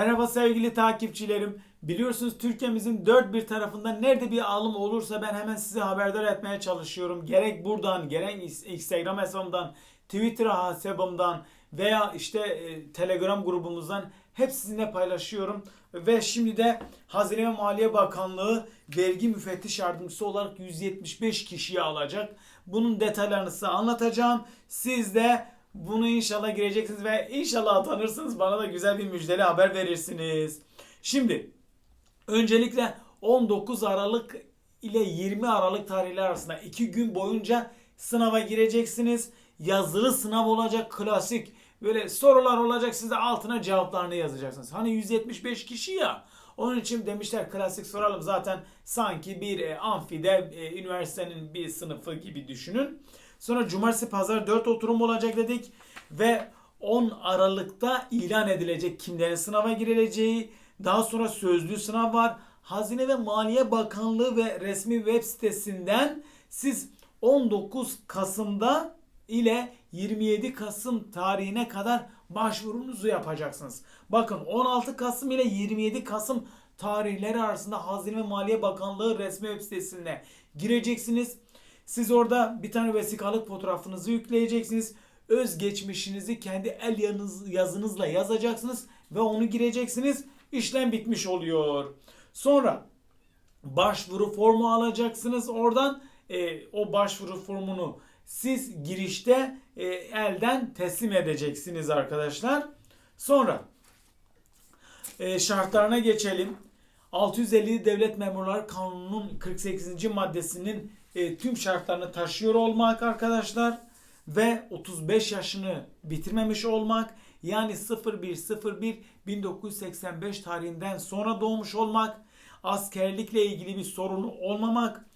Merhaba sevgili takipçilerim. Biliyorsunuz Türkiye'mizin dört bir tarafında nerede bir alım olursa ben hemen sizi haberdar etmeye çalışıyorum. Gerek buradan, gerek Instagram hesabımdan, Twitter hesabımdan veya işte e, Telegram grubumuzdan hep sizinle paylaşıyorum. Ve şimdi de Hazine ve Maliye Bakanlığı vergi müfettiş yardımcısı olarak 175 kişiyi alacak. Bunun detaylarını size anlatacağım. Siz de bunu inşallah gireceksiniz ve inşallah atanırsınız. Bana da güzel bir müjdeli haber verirsiniz. Şimdi öncelikle 19 Aralık ile 20 Aralık tarihleri arasında 2 gün boyunca sınava gireceksiniz. Yazılı sınav olacak klasik. Böyle sorular olacak siz de altına cevaplarını yazacaksınız. Hani 175 kişi ya. Onun için demişler klasik soralım zaten sanki bir e, amfide e, üniversitenin bir sınıfı gibi düşünün. Sonra cumartesi pazar 4 oturum olacak dedik ve 10 Aralık'ta ilan edilecek kimlerin sınava girileceği. Daha sonra sözlü sınav var. Hazine ve Maliye Bakanlığı ve resmi web sitesinden siz 19 Kasım'da ile 27 Kasım tarihine kadar başvurunuzu yapacaksınız. Bakın 16 Kasım ile 27 Kasım tarihleri arasında Hazine ve Maliye Bakanlığı resmi web sitesine gireceksiniz. Siz orada bir tane vesikalık fotoğrafınızı yükleyeceksiniz. Öz geçmişinizi kendi el yanınız, yazınızla yazacaksınız ve onu gireceksiniz. İşlem bitmiş oluyor. Sonra başvuru formu alacaksınız. Oradan e, o başvuru formunu siz girişte e, elden teslim edeceksiniz arkadaşlar. Sonra e, şartlarına geçelim. 650 Devlet Memurları Kanunu'nun 48. maddesinin e, tüm şartlarını taşıyor olmak arkadaşlar ve 35 yaşını bitirmemiş olmak yani 0101 1985 tarihinden sonra doğmuş olmak, askerlikle ilgili bir sorunu olmamak,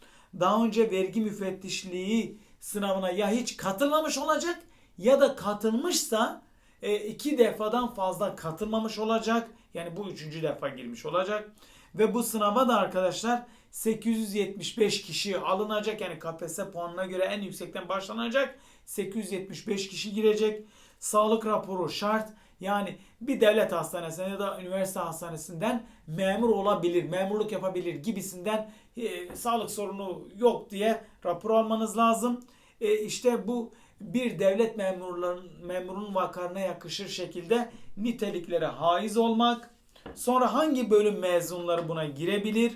daha önce vergi müfettişliği sınavına ya hiç katılmamış olacak ya da katılmışsa e, iki defadan fazla katılmamış olacak. Yani bu üçüncü defa girmiş olacak. Ve bu sınava da arkadaşlar 875 kişi alınacak. Yani KPSS puanına göre en yüksekten başlanacak. 875 kişi girecek. Sağlık raporu şart. Yani bir devlet hastanesine ya da üniversite hastanesinden memur olabilir, memurluk yapabilir gibisinden e, sağlık sorunu yok diye rapor almanız lazım. E, işte bu bir devlet memurların memurun vakarına yakışır şekilde niteliklere haiz olmak. Sonra hangi bölüm mezunları buna girebilir?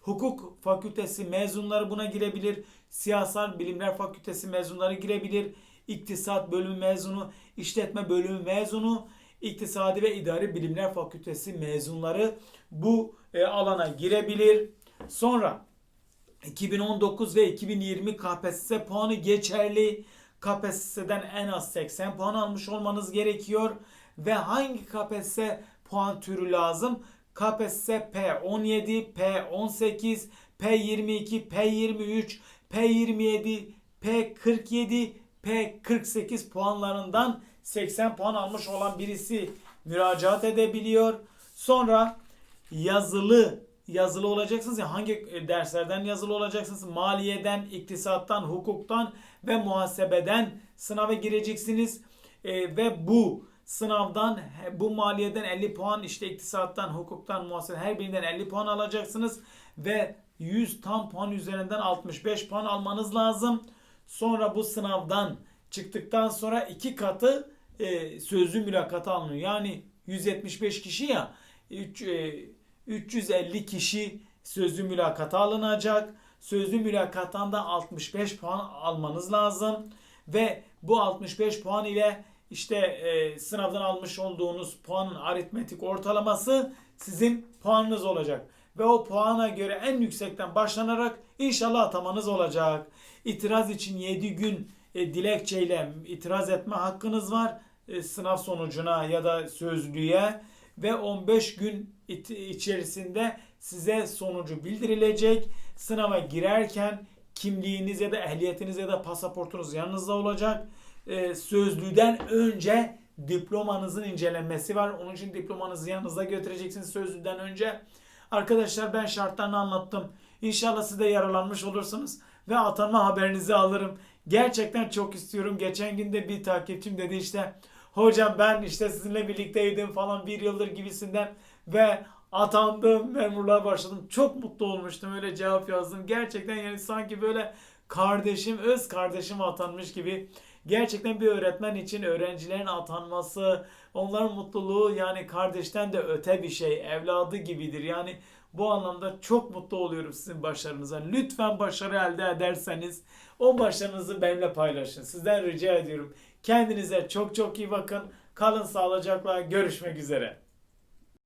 Hukuk fakültesi mezunları buna girebilir. Siyasal bilimler fakültesi mezunları girebilir. İktisat bölümü mezunu, işletme bölümü mezunu, İktisadi ve İdari Bilimler Fakültesi mezunları bu e, alana girebilir. Sonra 2019 ve 2020 KPSS puanı geçerli. KPSS'den en az 80 puan almış olmanız gerekiyor. Ve hangi KPSS puan türü lazım? KPSS P17, P18, P22, P23, P27, P47, P48 puanlarından 80 puan almış olan birisi müracaat edebiliyor. Sonra yazılı yazılı olacaksınız ya hangi derslerden yazılı olacaksınız? Maliyeden, iktisattan, hukuktan ve muhasebeden sınava gireceksiniz. E, ve bu sınavdan bu maliyeden 50 puan işte iktisattan, hukuktan, muhasebe her birinden 50 puan alacaksınız ve 100 tam puan üzerinden 65 puan almanız lazım. Sonra bu sınavdan çıktıktan sonra iki katı e, sözlü mülakata alınıyor. Yani 175 kişi ya 3, e, 350 kişi sözlü mülakata alınacak. Sözlü mülakattan da 65 puan almanız lazım. Ve bu 65 puan ile işte e, sınavdan almış olduğunuz puanın aritmetik ortalaması sizin puanınız olacak. Ve o puana göre en yüksekten başlanarak inşallah atamanız olacak. İtiraz için 7 gün e, dilekçeyle itiraz etme hakkınız var. E, sınav sonucuna ya da sözlüğe ve 15 gün içerisinde size sonucu bildirilecek. Sınava girerken kimliğiniz ya da ehliyetiniz ya da pasaportunuz yanınızda olacak. E, sözlüden önce diplomanızın incelenmesi var. Onun için diplomanızı yanınızda götüreceksiniz sözlüden önce. Arkadaşlar ben şartlarını anlattım. İnşallah siz de yaralanmış olursunuz ve atanma haberinizi alırım. Gerçekten çok istiyorum. Geçen günde bir takipçim dedi işte hocam ben işte sizinle birlikteydim falan bir yıldır gibisinden ve atandım, memurluğa başladım. Çok mutlu olmuştum öyle cevap yazdım. Gerçekten yani sanki böyle kardeşim, öz kardeşim atanmış gibi. Gerçekten bir öğretmen için öğrencilerin atanması, onların mutluluğu yani kardeşten de öte bir şey, evladı gibidir. Yani bu anlamda çok mutlu oluyorum sizin başarınıza. Lütfen başarı elde ederseniz o başarınızı benimle paylaşın. Sizden rica ediyorum. Kendinize çok çok iyi bakın. Kalın sağlıcakla. Görüşmek üzere.